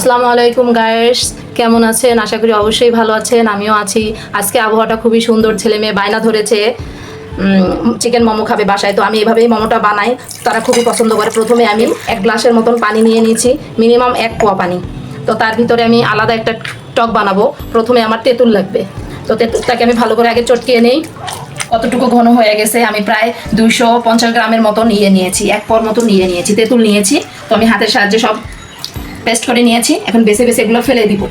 আসসালামু আলাইকুম গায়েস কেমন আছেন? আশা করি অবশ্যই ভালো আছেন। আমিও আছি। আজকে আবহাওয়াটা খুবই সুন্দর, ছেলে মেয়ে বায়না ধরেছে। চিকেন মোমো খাবে বাসায়। তো আমি এভাবেই মোমোটা বানাই। তারা খুবই পছন্দ করে। প্রথমে আমি এক গ্লাসের মতন পানি নিয়ে নিয়েছি। মিনিমাম এক পোয়া পানি। তো তার ভিতরে আমি আলাদা একটা টক বানাবো। প্রথমে আমার তেঁতুল লাগবে। তো তেঁতুলটাকে আমি ভালো করে আগে চটকিয়ে নেই। কতটুকু ঘন হয়ে গেছে, আমি প্রায় দুইশো পঞ্চাশ গ্রামের মতো নিয়ে নিয়েছি। এক পর মতো নিয়ে নিয়েছি। তেঁতুল নিয়েছি। তো আমি হাতের সাহায্যে সব পেস্ট করে নিয়েছি। এখন বেছে বেছে এগুলো ফেলে দিব।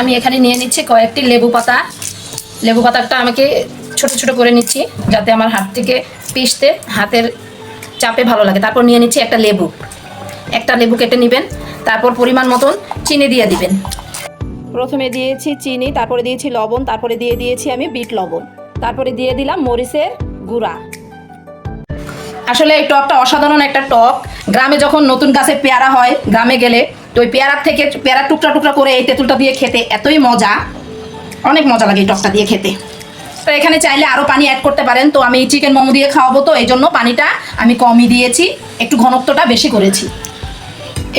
আমি এখানে নিয়ে নিচ্ছি কয়েকটি লেবু পাতা। লেবু পাতাটা আমাকে ছোট ছোট করে নিচ্ছি, যাতে আমার হাত থেকে পিষতে, হাতের চাপে ভালো লাগে। তারপর নিয়ে নিচ্ছি একটা লেবু। একটা লেবু কেটে নেবেন, তারপর পরিমাণ মতন চিনি দিয়ে দিবেন। প্রথমে দিয়েছি চিনি, তারপরে দিয়েছি লবণ, তারপরে দিয়ে দিয়েছি আমি বিট লবণ। তারপরে দিয়ে দিলাম মরিচের গুঁড়া। আসলে এই টকটা অসাধারণ একটা টক গ্রামে যখন নতুন গাছে পেয়ারা হয়, গ্রামে গেলে, তো ওই পেয়ারার থেকে পেয়ারার টুকরা টুকরা করে এই তেঁতুলটা দিয়ে খেতে এতই মজা। অনেক মজা লাগে এই টকটা দিয়ে খেতে। তো এখানে চাইলে আরও পানি অ্যাড করতে পারেন। তো আমি চিকেন মোমো দিয়ে খাওয়াবো তো এই জন্য পানিটা আমি কমই দিয়েছি। একটু ঘনত্বটা বেশি করেছি।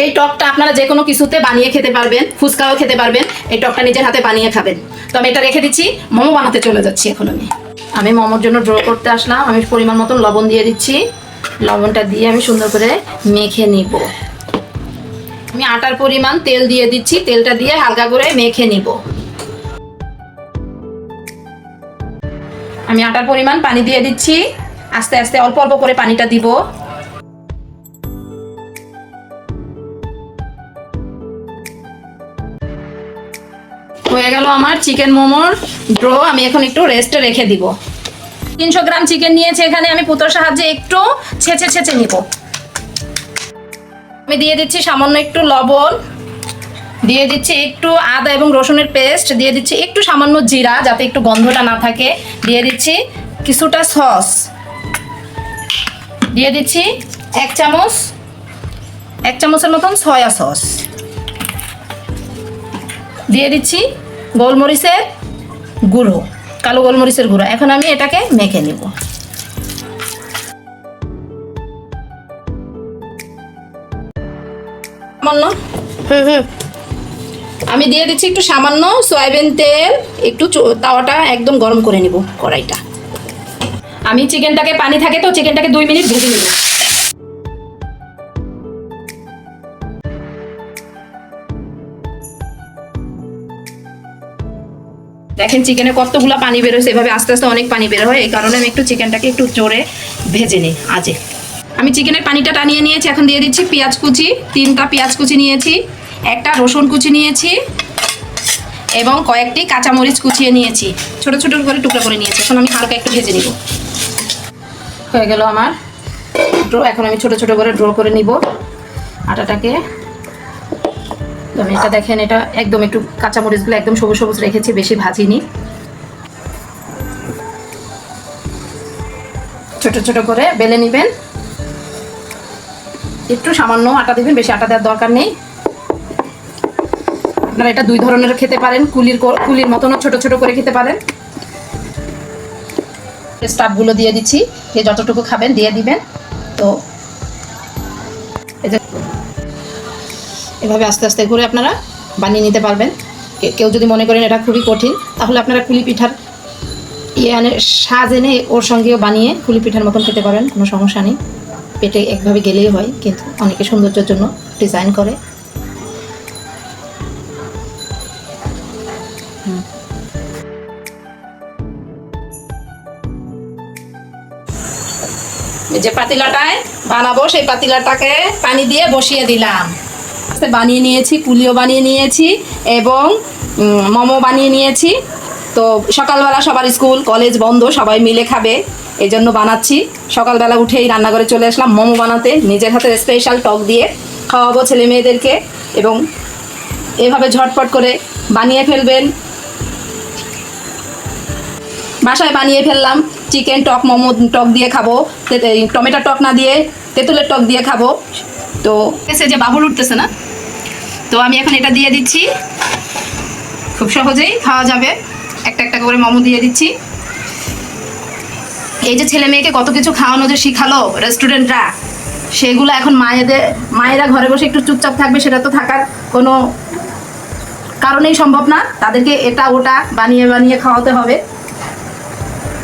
এই টকটা আপনারা যে কোনো কিছুতে বানিয়ে খেতে পারবেন, ফুচকাও খেতে পারবেন। এই টকটা নিজের হাতে বানিয়ে খাবেন। তো আমি এটা রেখে দিচ্ছি। মোমো বানাতে চলে যাচ্ছি এখন আমি। আমি মোমোর জন্য ড্র করতে আসলাম। আমি পরিমাণ মতন লবণ দিয়ে দিচ্ছি। লবণটা দিয়ে আমি সুন্দর করে মেখে নিব। আমি আটার পরিমাণ তেল দিয়ে দিচ্ছি। তেলটা দিয়ে হালকা করে মেখে নিব। আমি আটার পরিমাণ পানি দিয়ে দিচ্ছি। আস্তে আস্তে অল্প অল্প করে পানিটা দিব। হয়ে গেল আমার চিকেন মোমোর ড্রো, আমি এখন একটু রেস্টে রেখে দিব। তিনশো গ্রাম চিকেন নিয়েছি এখানে, আমি পুতোর সাহায্যে একটু ছেঁচে ছেঁচে নিব। আমি দিয়ে দিচ্ছি সামান্য একটু লবণ, দিয়ে দিচ্ছি একটু আদা এবং রসুনের পেস্ট, দিয়ে দিচ্ছি একটু সামান্য জিরা যাতে একটু গন্ধটা না থাকে, দিয়ে দিচ্ছি কিছুটা সস, দিয়ে দিচ্ছি এক চামচ, এক চামচের মতন সয়া সস দিয়ে দিচ্ছি গোলমরিচের গুঁড়ো কালো গোলমরিচের গুঁড়ো। এখন আমি এটাকে মেখে নিব। সামান্য? আমি দিয়ে দিচ্ছি একটু সামান্য সয়াবিন তেল একটু তাওয়াটা একদম গরম করে নিব কড়াইটা। আমি চিকেনটাকে পানি থাকে তো চিকেনটাকে দুই মিনিট ভেজে নেব। দেখেন চিকেনে কতগুলো পানি বেরোচ্ছে এভাবে আস্তে আস্তে অনেক পানি বের হয়, এই কারণে আমি একটু চিকেনটাকে একটু জোরে ভেজে নিই, আজে। আমি চিকেনের পানিটা টানিয়ে নিয়েছি, এখন দিয়ে দিচ্ছি পেঁয়াজ কুচি, তিনটা পেঁয়াজ কুচি নিয়েছি, একটা রসুন কুচি নিয়েছি, এবং কয়েকটি কাঁচামরিচ কুচিয়ে নিয়েছি, ছোট ছোট করে টুকরো করে নিয়েছি, এখন আমি হালকা একটু ভেজে নিব। হয়ে গেল আমার ড্রো, এখন আমি ছোট ছোট করে ড্র করে নিব, আটাটাকে তো এটা দেখেন, এটা একদম একটু কাঁচামরিচগুলো একদম সবুজ সবুজ রেখেছি, বেশি ভাজিনি। ছোট ছোট করে বেলে নেবেন। একটু সামান্য আটা দিবেন, বেশি আটা দেওয়ার দরকার নেই। আপনারা এটা দুই ধরনের খেতে পারেন, কুলির কুলির মতনও ছোট ছোট করে খেতে পারেন। স্টাফগুলো দিয়ে দিচ্ছি, যে যতটুকু খাবেন দিয়ে দিবেন। তো এভাবে আস্তে আস্তে করে আপনারা বানিয়ে নিতে পারবেন। কেউ যদি মনে করেন এটা খুবই কঠিন, তাহলে আপনারা কুলি পিঠার ইয়ে আনে, সাজ এনে ওর সঙ্গেও বানিয়ে কুলি পিঠার মতন খেতে পারেন, কোনো সমস্যা নেই। পেটে একভাবে গেলেই হয়, কিন্তু অনেকে সৌন্দর্যের জন্য ডিজাইন করে। যে পাতিলাটায় বানাবো, সেই পাতিলাটাকে পানি দিয়ে বসিয়ে দিলাম। আস্তে বানিয়ে নিয়েছি, পুলিও বানিয়ে নিয়েছি এবং মোমো বানিয়ে নিয়েছি। তো সকালবেলা সবার স্কুল, কলেজ বন্ধ, সবাই মিলে খাবে এই জন্য বানাচ্ছি। সকালবেলা উঠেই রান্নাঘরে চলে আসলাম মোমো বানাতে, নিজের হাতে স্পেশাল টক দিয়ে খাওয়াবো ছেলে মেয়েদেরকে এবং এভাবে ঝটপট করে বানিয়ে ফেলবেন। বাসায় বানিয়ে ফেললাম চিকেন টক, মোমো টক দিয়ে খাব টমেটো টক না দিয়ে, তেঁতুলের টক দিয়ে খাব। তো, এসে যে বাবুল উঠতেছে না? তো আমি এখন এটা দিয়ে দিচ্ছি। খুব সহজেই খাওয়া যাবে। একটা একটা করে মোমো দিয়ে দিচ্ছি। এই যে ছেলে মেয়েকে কত কিছু খাওয়ানো যে শিখালো রেস্টুরেন্টরা সেগুলো এখন মায়েদের, মায়েরা ঘরে বসে একটু চুপচাপ থাকবে, সেটা তো থাকার কোনো কারণেই সম্ভব না। তাদেরকে এটা ওটা বানিয়ে বানিয়ে খাওয়াতে হবে।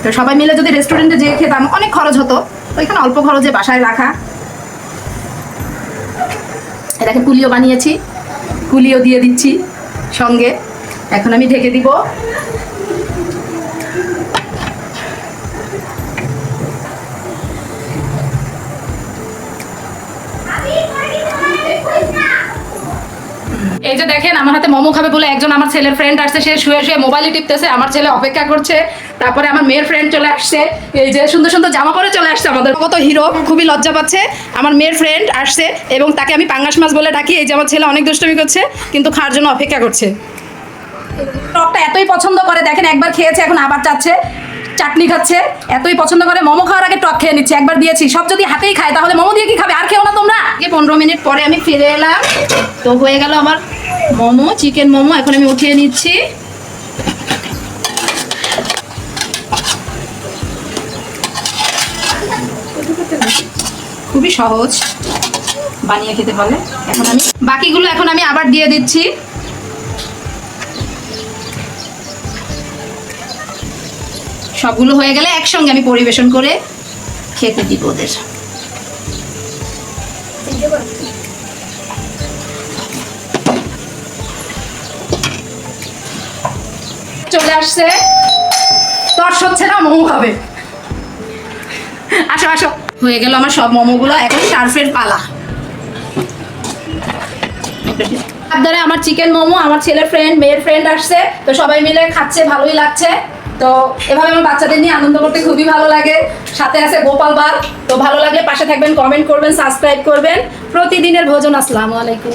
তো সবাই মিলে যদি রেস্টুরেন্টে যেয়ে খেতাম, অনেক খরচ হতো। ওইখানে অল্প খরচে বাসায় রাখা। এটাকে পুলিও বানিয়েছি। পুলিও দিয়ে দিচ্ছি সঙ্গে। এখন আমি ঢেকে দিব। এই যে দেখেন, আমার হাতে মোমো খাবে বলে একজন আমার ছেলের ফ্রেন্ড আসছে, সে শুয়ে শুয়ে মোবাইলে টিপতেছে, আমার ছেলে অপেক্ষা করছে। তারপরে আমার মেয়ের ফ্রেন্ড চলে আসছে, এই যে সুন্দর সুন্দর জামা পরে চলে আসছে আমাদের। কত হিরো খুবই লজ্জা পাচ্ছে, আমার মেয়ের ফ্রেন্ড আসছে এবং তাকে আমি পাঙ্গাস মাছ বলে ডাকি, এই যে আমার ছেলে অনেক দুষ্টমি করছে, কিন্তু খাওয়ার জন্য অপেক্ষা করছে। টকটা এতই পছন্দ করে, দেখেন একবার খেয়েছে, এখন আবার চাচ্ছে চাটনি খাচ্ছে, এতই পছন্দ করে, মোমো খাওয়ার আগে টক খেয়ে নিচ্ছে, একবার দিয়েছি, সব যদি হাতেই খায়, তাহলে মোমো দিয়ে কি খাবে, আর খেও না তোমরা? পনেরো মিনিট পরে আমি ফিরে এলাম, তো হয়ে গেল আমার মোমো, চিকেন মোমো, এখন আমি উঠিয়ে নিচ্ছি। খুবই সহজ বানিয়ে খেতে পারলে। এখন আমি, বাকিগুলো এখন আমি আবার দিয়ে দিচ্ছি। সবগুলো হয়ে গেলে একসঙ্গে আমি পরিবেশন করে খেতে দিব ওদের। আসছে, তর্স হচ্ছে না, মোমো খাবে। আসো আসো। হয়ে গেল আমার সব মোমোগুলো, এখন সার্ফের পালা। ধরে আমার চিকেন মোমো, আমার ছেলের ফ্রেন্ড মেয়ের ফ্রেন্ড আসছে, তো সবাই মিলে খাচ্ছে, ভালোই লাগছে। তো এভাবে আমার বাচ্চাদের নিয়ে আনন্দ করতে খুবই ভালো লাগে। সাথে আছে গোপাল বার তো ভালো লাগলে পাশে থাকবেন কমেন্ট করবেন সাবস্ক্রাইব করবেন। প্রতিদিনের ভোজন, আসসালামু আলাইকুম।